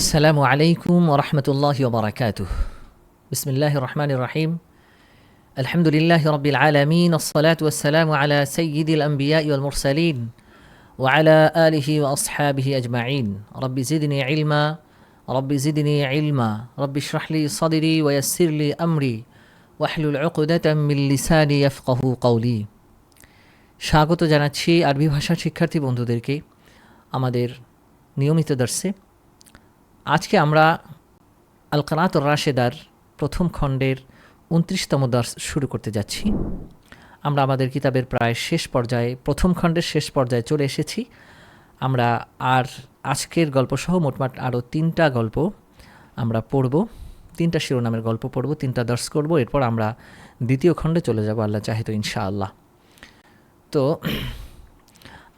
السلام عليكم ورحمة الله وبركاته بسم الله الرحمن الرحيم الحمد لله رب العالمين الصلاة والسلام على سيد الأنبياء والمرسلين وعلى آله وأصحابه أجمعين رب زدني علما رب زدني علما رب اشرح لي صدري ويسر لي أمري واحلل عقدة من লিসানি يفقه قولي স্বাগত জানাচ্ছি আরবি ভাষার শিক্ষার্থী বন্ধুদেরকে আমাদের নিয়মিত দর্শে আজকে আমরা আল কানাত রাশেদার প্রথম খণ্ডের উনত্রিশতম দর্শ শুরু করতে যাচ্ছি। আমরা আমাদের কিতাবের প্রায় শেষ পর্যায়ে, প্রথম খণ্ডের শেষ পর্যায়ে চলে এসেছি। আমরা আর আজকের গল্পসহ মোটমাট আরও তিনটা গল্প আমরা পড়ব। তিনটা শিরোনামের গল্প পড়ব, তিনটা দর্শ করব, এরপর আমরা দ্বিতীয় খণ্ডে চলে যাব, আল্লাহ চাহিত ইনশাআল্লাহ। তো,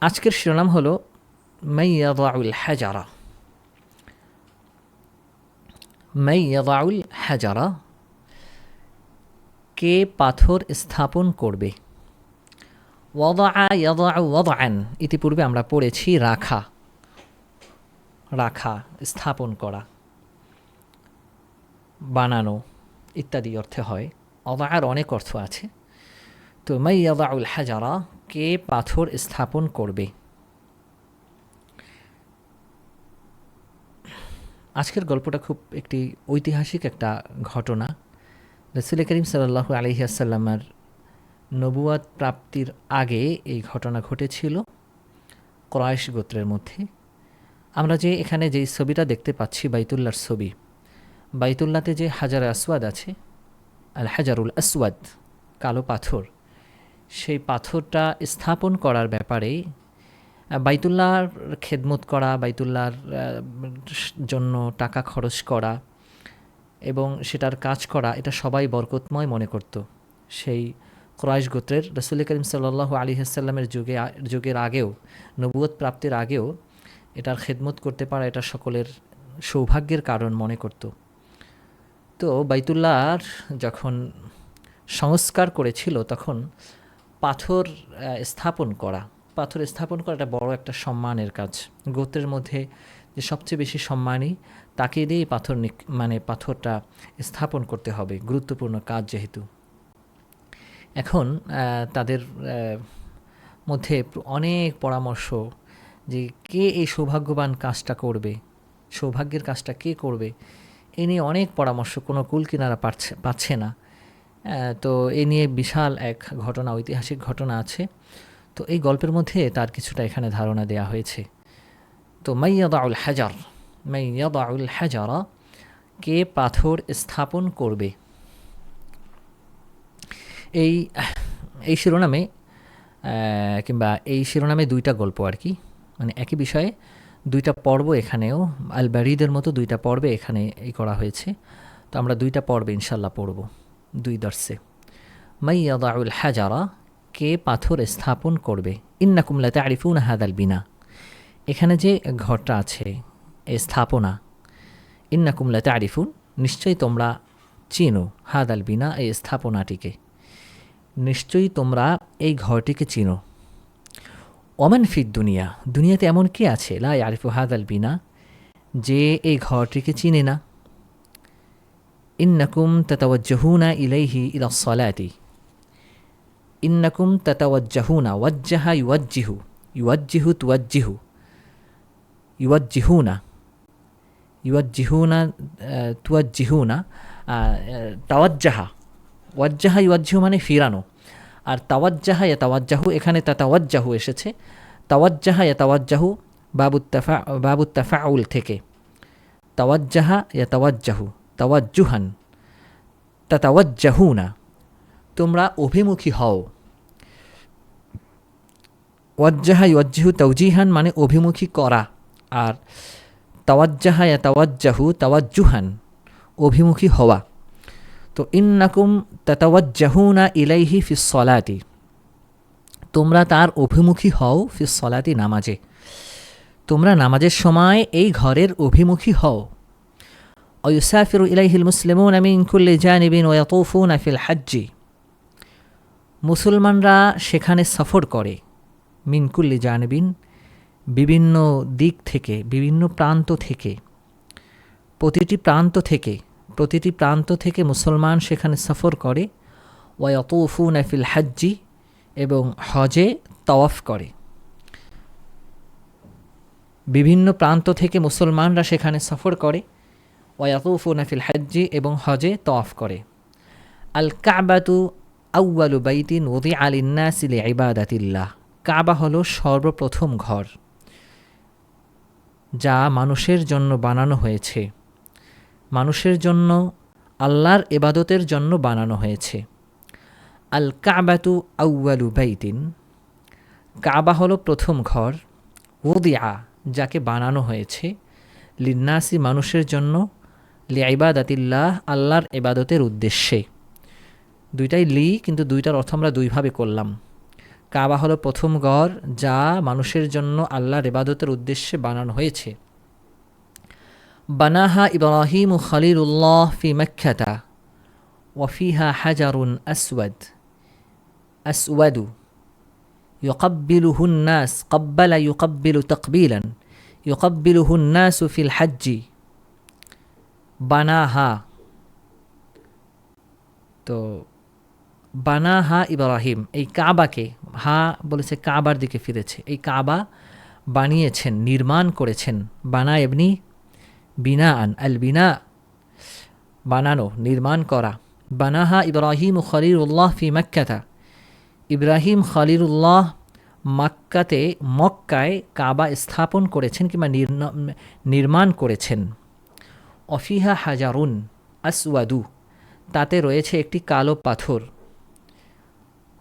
আজকের শিরোনাম হলো, মাইয়াদাউল হাজারা। মাইয়াদাউল হাজারা, কে পাথর স্থাপন করবে? ওয়াদা ওয়াদান ইতিপূর্বে আমরা পড়েছি রাখা রাখা, স্থাপন করা, বানানো ইত্যাদি অর্থে হয়। অদার অনেক অর্থ আছে। তো মাইয়াদাউল হাজারা, কে পাথর স্থাপন করবে? আজকের গল্পটা খুব একটি ঐতিহাসিক একটা ঘটনা। রসুল করিম সাল্লাহ আলহিয়াসাল্লামার নবুয়াদ প্রাপ্তির আগে এই ঘটনা ঘটেছিল ক্রয়েশ গোত্রের মধ্যে। আমরা যে এখানে যেই ছবিটা দেখতে পাচ্ছি বাইতুল্লার ছবি বাইতুল্লাতে যে হাজার আসওয়াদ আছে, আল হাজারুল আসওয়াদ, কালো পাথর, সেই পাথরটা স্থাপন করার ব্যাপারে বাইতুল্লাহর খেদমত করা, বাইতুল্লাহর জন্য টাকা খরচ করা এবং সেটার কাজ করা, এটা সবাই বরকতময় মনে করত। সেই ক্রয়েশ গোত্রের রসুল করিম সাল্লাহ আলী হাসাল্লামের যুগে, যুগের আগেও নবুয়ত প্রাপ্তির আগেও এটার খেদমত করতে পারা এটা সকলের সৌভাগ্যের কারণ মনে করত। তো বাইতুল্লাহর যখন সংস্কার করেছিল, তখন পাথর স্থাপন করা পাথর স্থাপন করা একটা বড় একটা সম্মানের কাজ। গোত্রের মধ্যে যে সবচেয়ে বেশি সম্মানী তাকে দিয়েই পাথর মানে পাথরটা স্থাপন করতে হবে, গুরুত্বপূর্ণ কাজ যেহেতু। এখন তাদের মধ্যে অনেক পরামর্শ যে কে এই সৌভাগ্যবান কাজটা করবে, সৌভাগ্যের কাজটা কে করবে, এ নিয়ে অনেক পরামর্শ, কোনো কুল কিনারা পাচ্ছে পাচ্ছে না। তো এ নিয়ে বিশাল এক ঘটনা, ঐতিহাসিক ঘটনা আছে। তো এই গল্পের মধ্যে তার কিছুটা এখানে ধারণা দেয়া হয়েছে। তো মাইয়াদাউল হাজার মাইয়াদাউল হাজারা কে পাথর স্থাপন করবে? এই এই শিরোনামে কিংবা এই শিরোনামে দুইটা গল্প আর কি। মানে একই বিষয়ে দুইটা পর্ব এখানেও আলবারিদের মতো দুইটা পর্বে এখানে এই করা হয়েছে। তো আমরা দুইটা পর্বে ইনশাল্লাহ পড়ব, দুই দর্শে। মাইয়াদাউল হাজারা কে পাথর স্থাপন করবে? ইন্নাকুমলাতে আরিফুন হাদাল বিনা। এখানে যে ঘরটা আছে, এ স্থাপনা ইন্নাকুমলাতে আরিফুন নিশ্চয়ই তোমরা চিনো হাদাল বিনা এই স্থাপনাটিকে। নিশ্চয়ই তোমরা এই ঘরটিকে চিনো। ওমান ফিদ দুনিয়া, দুনিয়াতে এমন কি আছে? লাই আরিফু হাদাল বিনা, যে এই ঘরটিকে চিনে না। ইন্নাকুম তাতাওয়াজ্জাহুনা ইলাইহি ইলা সলাতি। ইন্নাকুম তাতাওয়াজ্জাহুনা ওয়াজ্জাহা ইউয়াজ্জিহু ইউয়াজ্জিহু তুয়াজ্জিহু ইউয়াজ্জিহুনা ইউয়াজ্জিহুনা তুয়াজ্জিহুনা তাওয়াজ্জাহা ওয়াজ্জাহা ইউয়াজ্জিহু মানে ফিরানো। আর তাওয়াজ্জাহা ইয়া তাওয়াজ্জাহু এখানে তা তাওয়াজ্জাহু এসেছে তাওয়াজ্জাহা ইয়া তাওয়াজ্জাহু বাবুত্তাফা বাবুত্তাফাউল থেকে। তাওয়াজ্জাহা ইয়া তাওয়াজ্জাহু তাওয়াজ্জুহান তা তাওয়াজ্জাহুনা তোমরা অভিমুখী হও। ওয়াজ্জাহা ইয়জ্জাহু তৌজিহান মানে অভিমুখী করা আর তাওয়াজ্জাহা ইয়া তাওয়াজ্জাহু তাওয়াজ্জুহান অভিমুখী হওয়া তো ইন্নাকুম তাতাওয়াজ্জাহুনা ইলাইহি ফিস সলাতি তোমরা তার অভিমুখী হও ফিস সলাতি নামাজে তোমরা নামাজের সময় এই ঘরের অভিমুখী হও ويسافر إليه المسلمون من كل جانب ويطوفون في الحج মুসলমানরা সেখানে সফর করে মিনকুল্লি জানবিন, বিভিন্ন দিক থেকে, বিভিন্ন প্রান্ত থেকে, প্রতিটি প্রান্ত থেকে, প্রতিটি প্রান্ত থেকে মুসলমান সেখানে সফর করে ওয়াতফুন ফিল হাজ্জি এবং হজে তওয়াফ করে। বিভিন্ন প্রান্ত থেকে মুসলমানরা সেখানে সফর করে ওয়াতুফুন ফিল হাজ্জি এবং হজে তওয়াফ করে। আল কাবাতু আউয়ালু বাইতিন ওদি আলিন্নাসিলি ইবাদাতিল্লাহ কাবা হলো সর্বপ্রথম ঘর, যা মানুষের জন্য বানানো হয়েছে। মানুষের জন্য, আল্লাহর এবাদতের জন্য বানানো হয়েছে। আল কাবাতু আউয়ালু বাইতিন। কাবা হলো প্রথম ঘর ওদিয়া যাকে বানানো হয়েছে লিন্নাসি মানুষের জন্য লিআইবাদাতিল্লাহ আল্লাহর এবাদতের উদ্দেশ্যে। দুইটাই লি, কিন্তু দুইটার অর্থ আমরা দুইভাবে করলাম। কাবা হলো প্রথম ঘর যা মানুষের জন্য আল্লাহর এবাদতের উদ্দেশ্যে বানানো হয়েছে বানাহা ইব্রাহিম খলিলুল্লাহ ফি মখ্যাতা ওয়ফিহা হাজারুন আসওয়াদ আসওয়াদু يقبله الناس قبل يقبل تقبيلا يقبله الناس في الحج বানাহা তো বানাহা ইব্রাহিম এই কাবাকে হা বলেছে কাবার দিকে ফিরেছে। এই কাবা বানিয়েছেন, নির্মাণ করেছেন বানা এমনি বিনা আন আল বিনা বানানো, নির্মাণ করা। বানাহা ইব্রাহিম খলিরুল্লাহ ফি মাক্কাতা। ইব্রাহিম খলিরুল্লাহ মাক্কাতে, মক্কায় কাবা স্থাপন করেছেন কিংবা নির্মাণ করেছেন। অফিহা হাজারুন আসওয়াদু। তাতে রয়েছে একটি কালো পাথর।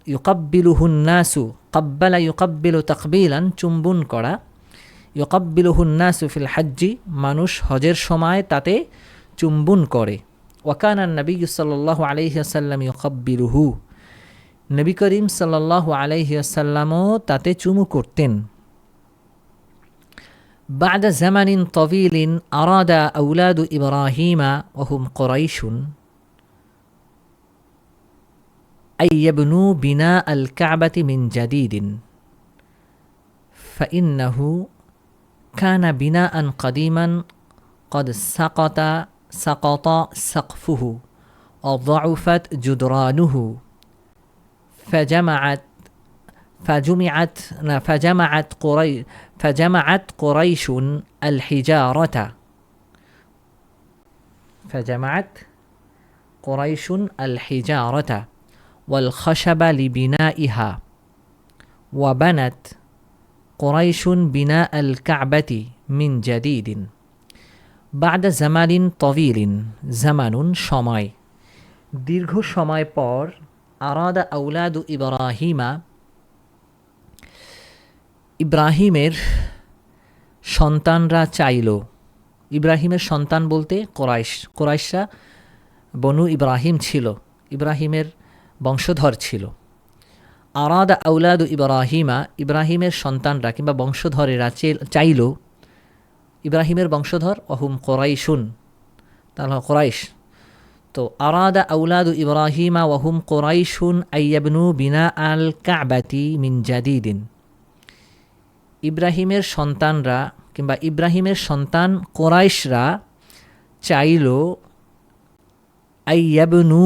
ইউকাব্বিলুহুন্নাসু কাব্বালা ইউকাব্বিলু তাকবিলান চুম্বন করা ইউকাব্বিলুহুন্নাসু ফিল হাজ্জি মানুষ হজের সময় তাতে চুম্বন করে ওয়াকানান নবী সাল্লাহ আলহিহাসাল্লাম ইউকাব্বিলুহু নবী করিম সাল্লাহ আলহিহাসাল্লামও তাতে চুমু করতেন بعد زمن طويل أراد أولاد إبراهيم وهم قريش أن يبنوا بناء الكعبة من جديد. فإنه كان بناء قديما قد سقط سقط سقفه وضعفت جدرانه. فجمعت فجمعت فجمعت قري فجمعت قريش الحجارة. فجمعت قريش الحجارة. ওয়াল খসাবা লি বিনা ইহা ওয়াবানাত কোরাইশুন বিনা আল কাবাতি মিন জাদিদিন বাদা জামালিন তবিলিন জামানুন সময় দীর্ঘ সময় পর আরাদা আউলাদু ইব্রাহিমা, ইব্রাহিমের সন্তানরা চাইল। ইব্রাহিমের সন্তান বলতে কোরাইশ কোরাইশা বনু ইব্রাহিম ছিল। ইব্রাহিমের বংশধর ছিল। আরাদ আউলাদু ইব্রাহিমা, ইব্রাহিমের সন্তানরা কিংবা বংশধরেরা চাইল ইব্রাহিমের বংশধর অহুম কোরাইশুন তাহলে কোরাইশ। তো আরাদা আউলাদু ইব্রাহিমা ওয়াহুম কোরাইশুন আইয়াবনু বিনা আল কাবাতি মিন জাদিদিন। ইব্রাহিমের সন্তানরা কিংবা ইব্রাহিমের সন্তান কোরাইশরা চাইল আইয়াবনু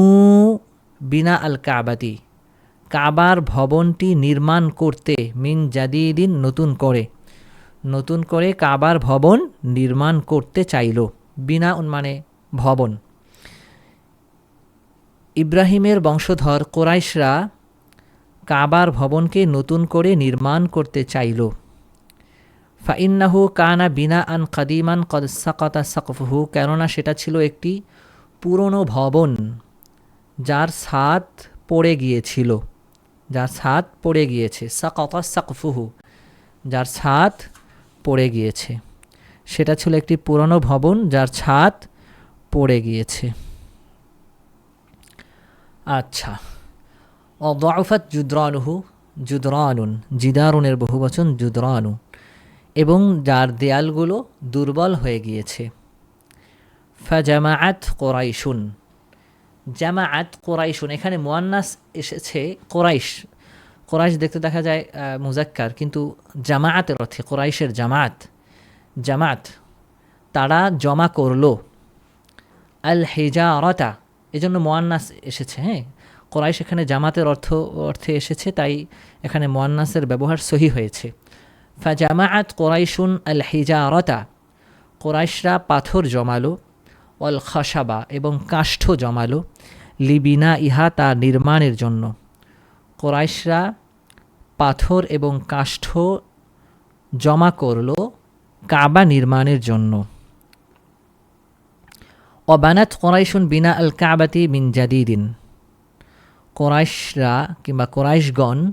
বিনা আল কাবাতি কাবার ভবনটি নির্মাণ করতে মিন জাদিদিন নতুন করে। নতুন করে কাবার ভবন নির্মাণ করতে চাইল। বিনা মানে ভবন। ইব্রাহিমের বংশধর কোরাইশরা কাবার ভবনকে নতুন করে নির্মাণ করতে চাইল। ফাইন্নাহু কানা বিনা আন কাদিমান কদ সাকাতা সাকফহু, কেননা সেটা ছিল একটি পুরনো ভবন। যার ছাদ পড়ে গিয়েছিল, যার ছাদ পড়ে গিয়েছে, সাকাতা সাকফুহু, যার ছাদ পড়ে গিয়েছে। সেটা ছিল একটি পুরনো ভবন যার ছাদ পড়ে গিয়েছে। আচ্ছা অদাফাত জুদ্রানুহু, জুদরানুন, জিদারুনের বহু বহুবচন জুদরানু, এবং যার দেয়ালগুলো দুর্বল হয়ে গিয়েছে। ফাজামাআত কোরাইশুন জামাআত কোরাইশুন, এখানে মোয়ান্নাস এসেছে কোরাইশ। কোরাইশ দেখতে দেখা যায় মুজাক্কার, কিন্তু জামায়াতের অর্থে কোরাইশের জামাত জামাত তারা জমা করল। আল হেজারতা, এজন্য মোয়ান্নাস এসেছে হ্যাঁ? কোরাইশ এখানে জামাতের অর্থ, অর্থে এসেছে, তাই এখানে মোয়ান্নাসের ব্যবহার সহি হয়েছে। ফাজামাআত কোরাইশুন আল হিজারতা, কোরাইশরা পাথর জমালো। অল খাসাবা এবং কাষ্ঠ জমালো, লিবিনা ইহা তা নির্মাণের জন্য। কোরাইশরা পাথর এবং কাষ্ঠ জমা করল কাবা নির্মাণের জন্য। অবানাত কোরাইশুন বিনা আল কাবাতি মিন জাদিদিন। কোরাইশরা কিংবা কোরাইশগণ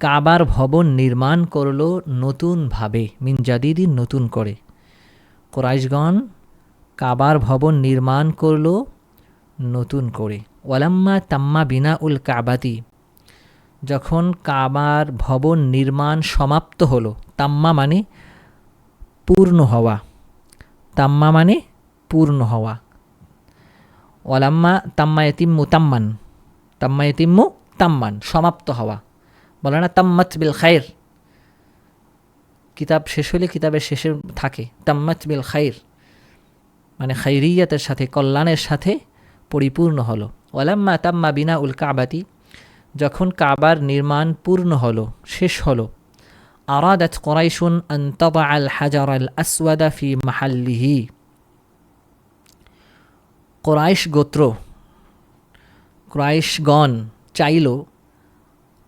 কাবার ভবন নির্মাণ করল নতুনভাবে, মিন জাদিদিন নতুন করে। কোরাইশগণ কাবার ভবন নির্মাণ করল নতুন করে। ওয়ালাম্মা তাম্মা বিনা উল কাবাতি। যখন কাবার ভবন নির্মাণ সমাপ্ত হলো, তাম্মা মানে পূর্ণ হওয়া। তাম্মা মানে পূর্ণ হওয়া। ওয়ালাম্মা তাম্মা এতিম্মু তাম্মান। তাম্মা এতিম্মু তাম্মান, সমাপ্ত হওয়া। বলে না তাম্মাত বিল খায়ের কিতাব শেষ হলে কিতাবের শেষে থাকে, তাম্মাত বিল খাইর। মানে খাইরিয়াতের সাথে, কল্যাণের সাথে পরিপূর্ণ হলো। ওয়ালাম্মা তাম্মা বিনা উল কাবাতি, যখন কাবার নির্মাণ পূর্ণ হলো, শেষ হলো, আরাদাত কোরাইশুন আন তবা আল হাজার আল আসওয়াদা ফি মাহাল্লিহি। কোরাইশ গোত্র, ক্রাইশগণ চাইল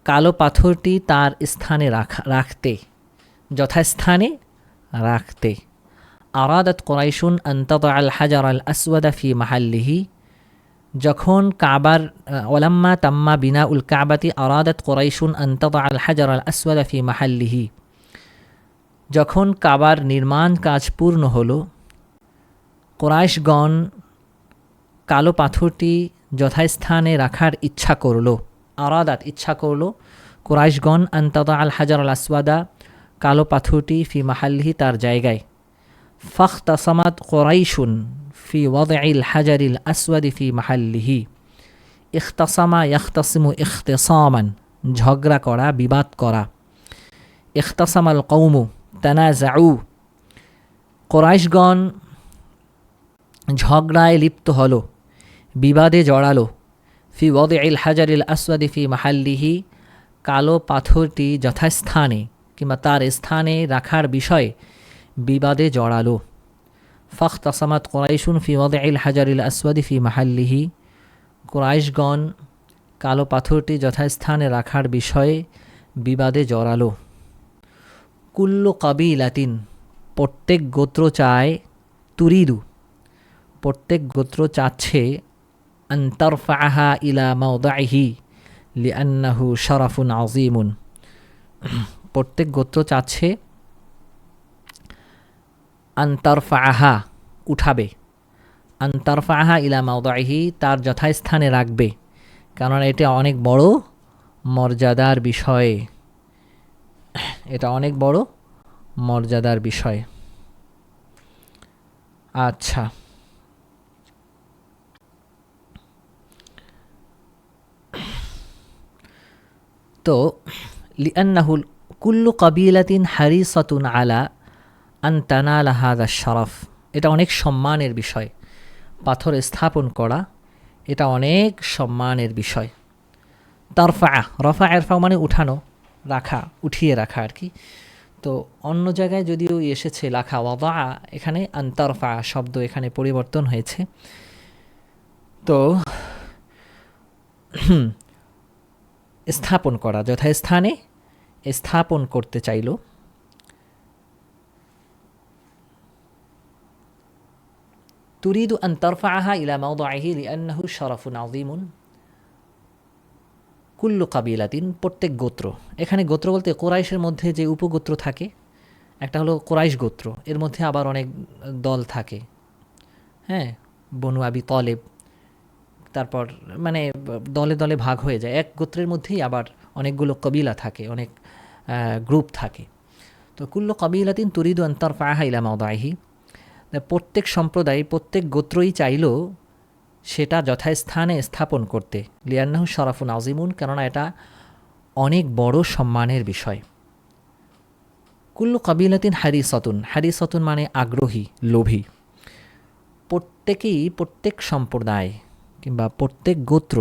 কালো পাথরটি তার স্থানে রাখা, রাখতে, যথাস্থানে রাখতে। আরাদাত কোরাইশুন আন্তত আল হাজার আল আসওয়াদা ফি মাহাল্লিহি। যখন কাবার ওলাম্মা তাম্মা বিনা উল কাবাতি আরাদাত কোরাইশুন আন্তত আল হাজার আল আসওয়াদা ফি মাহাল্লিহি। যখন কাবার নির্মাণ কাজ পূর্ণ হল, কোরাইশগণ কালো পাথরটি যথাস্থানে রাখার ইচ্ছা করল, আরাদাত ইচ্ছা করল, কোরাইশগণ আন্তত আল হাজার আল আসওয়াদা কালো পাথরটি ফি মাহাল্লিহি তার জায়গায়। ফাখতাসামাত কোরাইশুন ফি ওয়াদিল হাজারিল আসওয়াদি ফি মাহাল্লিহি ইখতাসামা ইয়াখতাসিমু ইখতেসামান ঝগড়া করা, বিবাদ করা. ইখতাসামাল কৌমু তানাজাউ কোরাইশগণ ঝগড়ায় লিপ্ত হলো, বিবাদে জড়ালো। ফি ওয়াদিল হাজারিল আসওয়াদি ফি মাহাল্লিহি কালো পাথরটি যথাস্থানে কিংবা তার স্থানে রাখার বিষয়ে বিবাদে জড়ালো। ফখ তাসামাত কোরাইশুন ফি ওয়াদিল হাজারিল আসওয়াদি ফি মাহাল্লিহি। কোরাইশগণ কালো পাথরটি যথাস্থানে রাখার বিষয়ে বিবাদে জড়ালো। কুল্লু কাবিলাতিন, প্রত্যেক গোত্র চায় তুরিদু। প্রত্যেক গোত্র চাচ্ছে আন্তরফাহা ইলা মাউদাহি লিআন্নাহু শরাফুন আজিমুন প্রত্যেক গোত্র চাচ্ছে আন্তরফাহা উঠাবে। আন্তরফাহা ইলা মাউদাহি তার যথাস্থানে রাখবে। কারণ এটা অনেক বড় মর্যাদার বিষয়। এটা অনেক বড় মর্যাদার বিষয়। আচ্ছা। তো, লিআন্নাহুল কুল্লু কবিলাতিন হারিসতুন আলা আন্তানাল হাদা শরফ। এটা অনেক সম্মানের বিষয়। পাথর স্থাপন করা, এটা অনেক সম্মানের বিষয়। তরফা, রফা, এরফা মানে উঠানো, রাখা, উঠিয়ে রাখা আর কি। তো অন্য জায়গায় যদিও এসেছে লাখা ওয়াদা, এখানে আন্তরফা শব্দ এখানে পরিবর্তন হয়েছে। তো স্থাপন করা, যথাস্থানে স্থাপন করতে চাইল। তুরিদ আন তরফাহা ইলা মাউদাহি লিআনাহু শরফুন আজিমুন কুল্লু কাবিলাতিন প্রত্যেক গোত্র। এখানে গোত্র বলতে কোরাইশের মধ্যে যে উপগোত্র থাকে, একটা হলো কোরাইশ গোত্র। এর মধ্যে আবার অনেক দল থাকে। হ্যাঁ বনু আবি তলেব, তারপর মানে দলে দলে ভাগ হয়ে যায়। এক গোত্রের মধ্যেই আবার অনেকগুলো কবিলা থাকে, অনেক গ্রুপ থাকে। তো কুল্ল কবিলাতিন তুরিদু আন্তার ফাহা ইলা মাউদাহি প্রত্যেক সম্প্রদায়, প্রত্যেক গোত্রই চাইল সেটা যথাস্থানে স্থাপন করতে। লিয়ান্নাহু শরাফুন আজিমুন কেননা এটা অনেক বড় সম্মানের বিষয়। কুল্লু কবিলাতিন হারিসতুন হারিসতুন মানে আগ্রহী, লোভী। প্রত্যেকেই, প্রত্যেক সম্প্রদায় কিংবা প্রত্যেক গোত্র,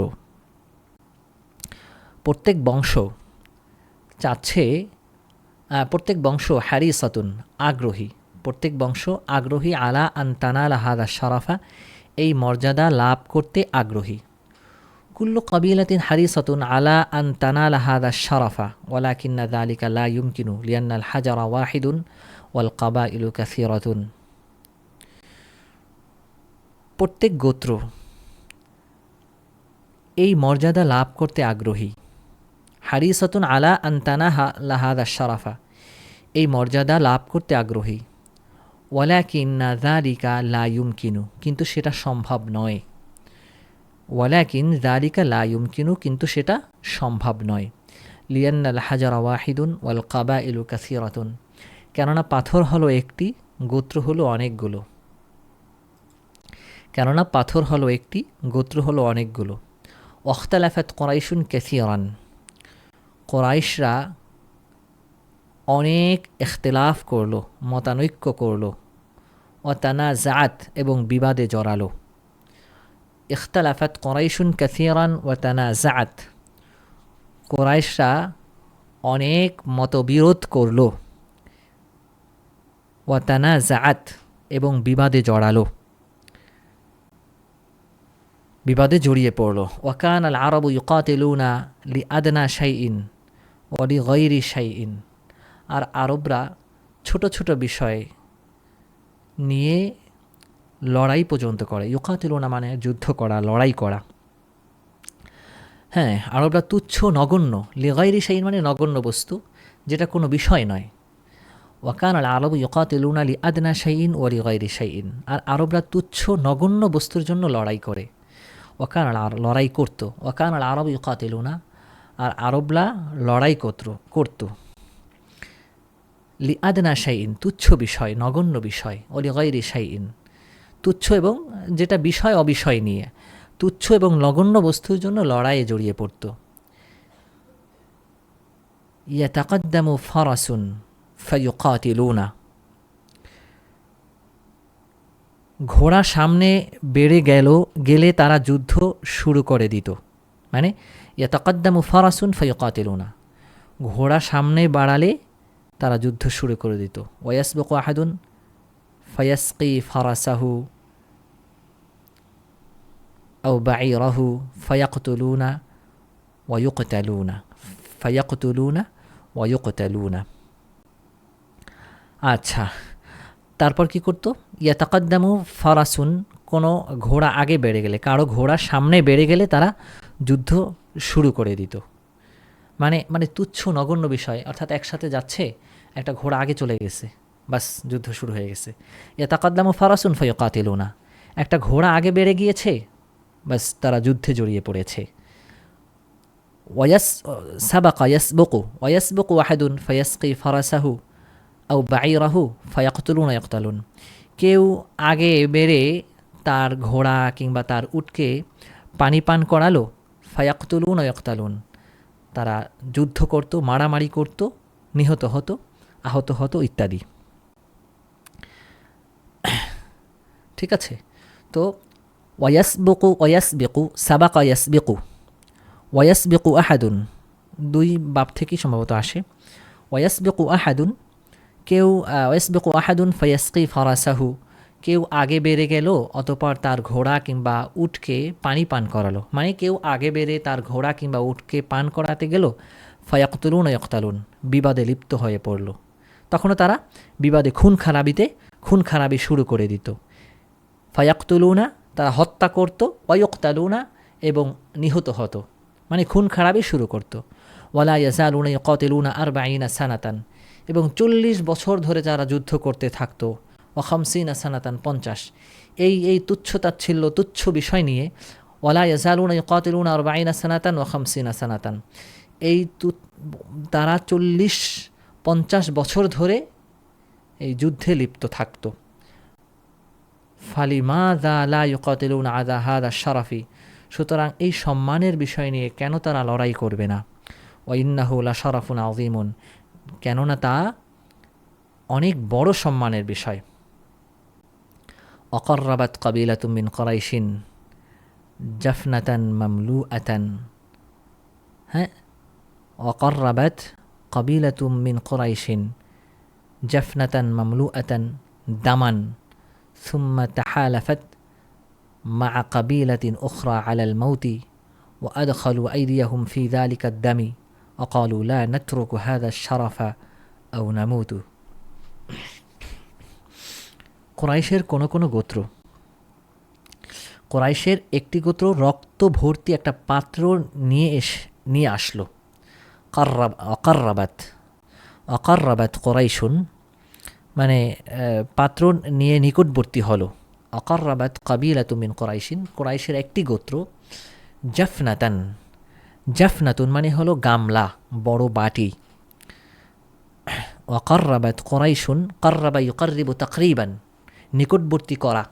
প্রত্যেক বংশ চাচ্ছে প্রত্যেক বংশ হ্যারি সতুন আগ্রহী। প্রত্যেক বংশ আগ্রহী, আলা আন্তানা লাহাদা শরাফা, এই মর্যাদা লাভ করতে আগ্রহী। কুল্লু কবিলাতিন হারিসতুন আলা আন তানাল হাদা শরাফা, ওয়ালাকিন্না দালিকা লা ইউমকিনু লিয়ান্নাল হাজারা ওয়াহিদুন ওয়াল কাবা ইলু কাসিরতুন। প্রত্যেক গোত্র এই মর্যাদা লাভ করতে আগ্রহী। হারি হারিসতুন আলা আন্তানা লাহাদা শরাফা, এই মর্যাদা লাভ করতে আগ্রহী। ওয়ালাকিন্না দালিকা লা কিনু কিন্তু সেটা সম্ভব নয়। ওয়ালাকিন দালিকা লা কিনু কিন্তু সেটা সম্ভব নয়। লিয়ান্নাল হাজার ওয়াহিদুন ওয়াল কাবা ইলু কাসিরাতুন, কেননা পাথর হলো একটি, গোত্র হলো অনেকগুলো। কেননা পাথর হলো একটি, গোত্র হলো অনেকগুলো। অখতালাফাত কোরাইশুন ক্যাসিয়রান কোরাইশরা অনেক ইখতলাফ করল, মতানৈক্য করল। অতানা জাত এবং বিবাদে জড়ালো। ইখতালাফাত কোরাইশুন ক্যাসিয়রান ওয়াতানা জাত কোরাইশরা অনেক মতবিরোধ করল। ওয়াতানা জাত এবং বিবাদে জড়ালো। বিবাদে জড়িয়ে পড়ল। ওয়াকান আল আরব ইউকাতেলুনা লি আদনা শাইইন ওয়ালি গৈরি শাইইন আর আরবরা ছোট ছোট বিষয় নিয়ে লড়াই পর্যন্ত করে। ইউকাতেলুনা মানে যুদ্ধ করা, লড়াই করা। হ্যাঁ আরবরা তুচ্ছ নগণ্য, লিগাইরি শাইন মানে নগণ্য বস্তু, যেটা কোনো বিষয় নয়। ওয়াকান আল আরব ইউকাতেলুনা লি আদনা শাইন ও লিগাইরি শাইন। আর আরবরা তুচ্ছ নগণ্য বস্তুর জন্য লড়াই করে। ওয়াকান আল লড়াই করতো। ওয়াকান আল আরব ইউকাতেলুনা আর আরবরা লড়াই করত করত। লি আদনা শাইন তুচ্ছ বিষয়, নগণ্য বিষয় অলি গৈরি শাইন তুচ্ছ এবং যেটা বিষয় অবিষয় নিয়ে, তুচ্ছ এবং নগণ্য বস্তুর জন্য লড়াইয়ে জড়িয়ে পড়ত। ইয়া তাকদ্দামু ফরাসুন ফাইকাতিলুনা ঘোড়া সামনে বেড়ে গেল, গেলে তারা যুদ্ধ শুরু করে দিত। মানে ইয়া তাকদ্দামু ফরাসুন ফাইকাতিলুনা ঘোড়া সামনে বাড়ালে তারা যুদ্ধ শুরু করে দিত। ওয়াস ওয়াসবক আহাদুন, ফয়াসকি ফারাসাহু আউ বাই রাহু ফয়াকতুলুনা ওয়ুকতালুনা ফয়াকতুলুনা ওয়ুকতালুনা আচ্ছা তারপর কি করতো? ইয়াতাকাদ্দামু ফারাসুন, কোনো ঘোড়া আগে বেড়ে গেলে, কারও ঘোড়া সামনে বেড়ে গেলে তারা যুদ্ধ শুরু করে দিত। মানে মানে তুচ্ছ নগণ্য বিষয়, অর্থাৎ একসাথে যাচ্ছে একটা ঘোড়া আগে চলে গেছে। বাস, যুদ্ধ শুরু হয়ে গেছে। ইয়াতাকাদ্দামু ফারাসুন ফয়কাতিলুনা। একটা ঘোড়া আগে বেড়ে গিয়েছে, বাস তারা যুদ্ধে জড়িয়ে পড়েছে। ওয়াস সাবাকা ইয়াসবকু ওয়াসবকু ওয়াহাদুন ফয়াসকি ফরাসাহু আউ বাইরাহু ফয়াকতুলুন ইয়াকতালুন। কেউ আগে বেড়ে তার ঘোড়া কিংবা তার উটকে পানি পান করালো, ফায়াকতুলুন ইয়াকতালুন। তারা যুদ্ধ করত, মারামারি করত, নিহত হতো। আহত, হতো ইত্যাদি। ঠিক আছে? তো ওয়াসবিকু ওয়াসবিকু, সাবাকা ইয়াসবিকু ওয়াসবিকু আহাদুন। দুই বাপ থেকেই সম্ভবত আসে। ওয়াসবিকু আহাদুন। কেউ ওয়াসবিকু আহাদুন ফয়াসকি ফরাসাহু। কেউ আগে বেড়ে গেল, অতপর তার ঘোড়া কিংবা উটকে পানি পান করালো। মানে কেউ আগে বেড়ে তার ঘোড়া কিংবা উটকে পান করাতে গেল, ফয়াকতুলুন ইয়কতালুন বিবাদে লিপ্ত হয়ে পড়ল। তখনও তারা বিবাদে খুন খারাবিতে খুন খারাবি শুরু করে দিত। ফায়াকতুলুনা, তারা হত্যা করত ওয়ক্তালুনা এবং নিহত হতো। মানে খুন খারাপই শুরু করতো। ওয়ালা ইয়াজালুনা কতেলুনা আর বাইনা সানাতান। এবং চল্লিশ বছর ধরে যারা যুদ্ধ করতে থাকতো, ওখামসিনা সানাতান পঞ্চাশ। এই এই তুচ্ছতাচ্ছিল্য, তুচ্ছ বিষয় নিয়ে ইয়াজালুনা কতেলুনা আর বাইনা সানাতান, ওখামসিনা সানাতান। এই তারা চল্লিশ পঞ্চাশ বছর ধরে এই যুদ্ধে লিপ্ত থাকতো। ফালিমা দা লা ইউকাতিলুন আদা হাদা শারাফি, সুতরাং এই সম্মানের বিষয় নিয়ে কেন তারা লড়াই করবে না? ওয়াইন্নাহুল্লা শরাফুন আজিমুন কেননা তা অনেক বড় সম্মানের বিষয়। অকর্রাবাত কবিলাত মিন করাইশিন জাফনাতান মামলু আতান হ্যাঁ? অকর্রাবাত কবিলাতুম মিন কোরাইশিন জাফনাতান মামলু আতান দামান সুম্মা তাহালাফত মা কবিলাতিন উখরা আলাল মৌতি ও আদখলু আইদিয়াহুম ফি দালিকা দামি অকালু লা নথরুকু হাদা শরফা আউ নামুতু কোরাইশের কোনো কোনো গোত্র? কোরাইশের একটি গোত্র রক্ত ভর্তি একটা পাত্র নিয়ে এস, নিয়ে আসলো। কার্রাব অকার্রাবাত অকার্রাবাত কোরাইশুন মানে পাত্র নিয়ে নিকটবর্তী হলো। অকার্রাবাত কাবিলা তুমিন কোরাইশিন কোরাইশের একটি গোত্র জাফনাতান জাফনাতুন মানে হলো গামলা, বড় বাটি। ওয়াকার্রাবাত কোরাইশুন কার্রাবা ইউকার্রিবু তাকরিবান নিকটবর্তী করা।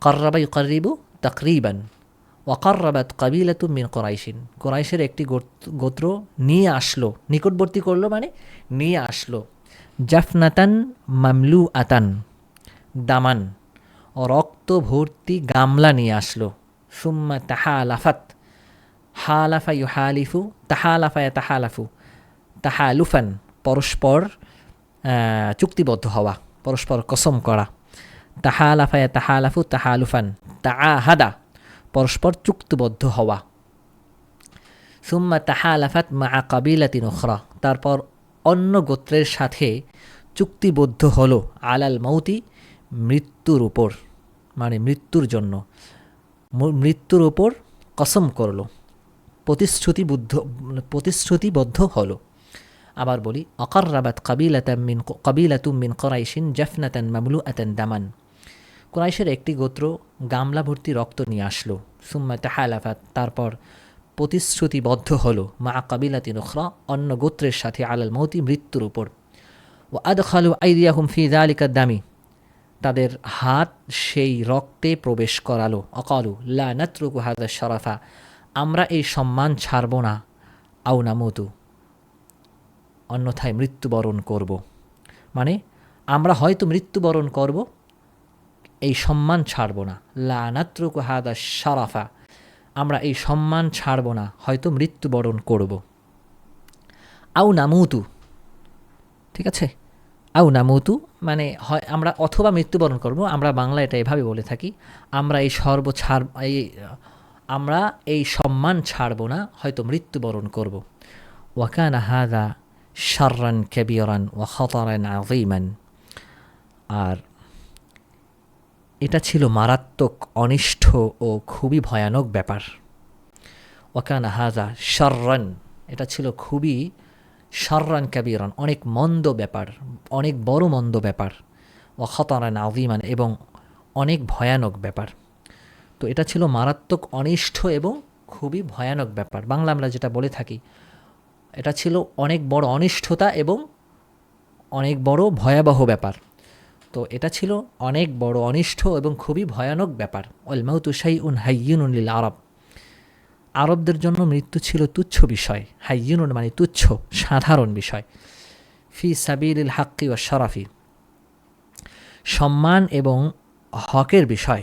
কার্রাবা ইউকার্রিবু তাকরিবান ওয়াকার্রাবাত কাবিলাতু মিন কোরাইশিন। কোরাইশের একটি গোত্র নিয়ে আসলো। নিকটবর্তী করল মানে নিয়ে আসলো। জাফনাতান মামলু আতান দামান রক্ত ভর্তি গামলা নিয়ে আসলো। সুম্মা তাহা আলাফাত হালাফা ইউ হালিফু তাহালাফা তাহালাফু তাহালুফান, পরস্পর চুক্তিবদ্ধ হওয়া, পরস্পর কসম করা। তাহালাফায়া তাহালাফু তাহালুফান তাহাদা পরস্পর চুক্তিবদ্ধ হওয়া। সুম্মা তাহালাফাত মা কাবিলাতিন ওখরা তারপর অন্য গোত্রের সাথে চুক্তিবদ্ধ হল আলাল মৌতি মৃত্যুর উপর মানে মৃত্যুর জন্য। মৃত্যুর উপর কসম করল। প্রতিশ্রুতিবদ্ধ প্রতিশ্রুতিবদ্ধ হল। আবার বলি, অকার্রাবাত কাবিলাতাম মিন কাবিলাতুম মিন করাইশিন জাফনাতান মামলু আতান দামান। কোরাইশের একটি গোত্র গামলা ভর্তি রক্ত নিয়ে আসলো। সুম্মা তাহালাফাত, তারপর প্রতিশ্রুতিবদ্ধ হলো। মা কাবিলাতি নখরা অন্য গোত্রের সাথে আলাল মৌতি মৃত্যুর উপর। ও আদখালু আইদিয়াহুম ফি দালিকা দামি। তাদের হাত সেই রক্তে প্রবেশ করালো। অকালু, লা নাত্রুকু হাদা শরাফা, আমরা এই সম্মান ছাড়ব না আউ নামতু। অন্যথায় মৃত্যুবরণ করব। মানে আমরা হয়তো মৃত্যুবরণ করব এই সম্মান ছাড়ব না। লানাত্রুকু হাদা সারাফা আমরা এই সম্মান ছাড়ব না, হয়তো মৃত্যুবরণ করব। আউ নামুতু। ঠিক আছে? আউ নামুতু মানে হয় আমরা অথবা মৃত্যুবরণ করব, আমরা বাংলা এটা এভাবে বলে থাকি। আমরা এই সর্ব ছাড়, এই, আমরা এই সম্মান ছাড়ব না, হয়তো মৃত্যুবরণ করব। ওয়াকানা হাদা শার্রান কেবিয়রান ও খতরান আজিমান আর এটা ছিল মারাত্মক অনিষ্ঠ ও খুবই ভয়ানক ব্যাপার। ওয়াকানা হাজা শার্রান, এটা ছিল খুবই শার্রান কাবিরান, অনেক মন্দ ব্যাপার, অনেক বড় মন্দ ব্যাপার। ও খতরান আজিমান এবং অনেক ভয়ানক ব্যাপার। তো এটা ছিল মারাত্মক অনিষ্ঠ এবং খুবই ভয়ানক ব্যাপার। বাংলা আমরা যেটা বলে থাকি, এটা ছিল অনেক বড় অনিষ্ঠতা এবং অনেক বড় ভয়াবহ ব্যাপার। তো এটা ছিল অনেক বড় অনিষ্ঠ এবং খুবই ভয়ানক ব্যাপার। অল মাউতু শাই উন হাইয়ুন লিল আরব। আরবদের জন্য মৃত্যু ছিল তুচ্ছ বিষয়। হাইয়ুন মানে তুচ্ছ, সাধারণ বিষয়। ফি সাবিল হাক্কি ও শরাফি। সম্মান এবং হকের বিষয়।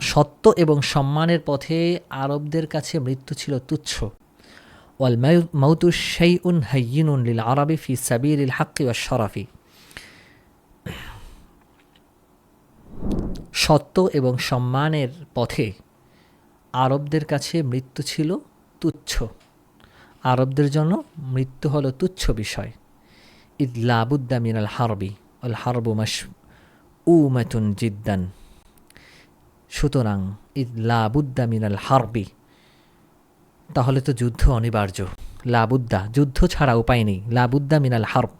সত্য এবং সম্মানের পথে আরবদের কাছে মৃত্যু ছিল তুচ্ছ। ওয়াল মাউতু শাই উন হাইয়ুন লিল আরবি ফি সাবিল হাক্কি ও শরাফি। সত্য এবং সম্মানের পথে আরবদের কাছে মৃত্যু ছিল তুচ্ছ। আরবদের জন্য মৃত্যু হলো তুচ্ছ বিষয়। ইদ লাবুদ্দা মিনাল হারবি অল হারবু মাস উমাতুন জিদ্দান। সুতরাং ইদ লাবুদ্দা মিনাল হারবি, তাহলে তো যুদ্ধ অনিবার্য। লাবুদ্দা, যুদ্ধ ছাড়া উপায় নেই। লাবুদ্দা মিনাল হারব,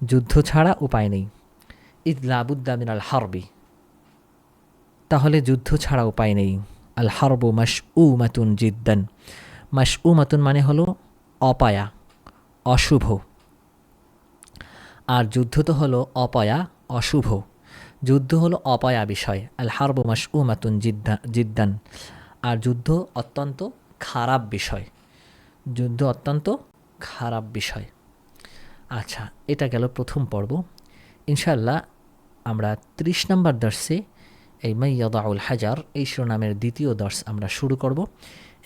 যুদ্ধ ছাড়া উপায় নেই। ইদ লাবুদ্দা মিনাল হারবি তাহলে যুদ্ধ ছাড়া উপায় নেই। আল হারবু মাস উ মাতুন জিদ্দান। মাস উ মাতুন মানে হলো অপায়া, অশুভ। আর যুদ্ধ তো হলো অপায়া, অশুভ। যুদ্ধ হলো অপায়া বিষয়। আল হারবু মাস উ মাতুন জিদ্দা, জিদ্দান। আর যুদ্ধ অত্যন্ত খারাপ বিষয়। যুদ্ধ অত্যন্ত খারাপ বিষয়। আচ্ছা এটা গেল প্রথম পর্ব। ইনশাল্লাহ আমরা ত্রিশ নম্বর দর্শে এই মাইয়াদাউল হাজার, এই শিরোনামের দ্বিতীয় দর্শ আমরা শুরু করব।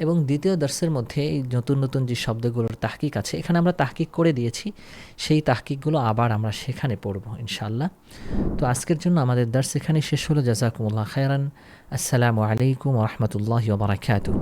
এবং দ্বিতীয় দর্শের মধ্যে এই নতুন নতুন যে শব্দগুলোর তাহকিক আছে, এখানে আমরা তাহকিক করে দিয়েছি। সেই তাহকিকগুলো আবার আমরা সেখানে পড়ব ইনশাল্লাহ তো আজকের জন্য আমাদের দর্শ এখানে শেষ হলো। জাজাকুমুল্লাহ খায়রান। আসসালামু আলাইকুম রহমতুল্লাহ বারাকাতু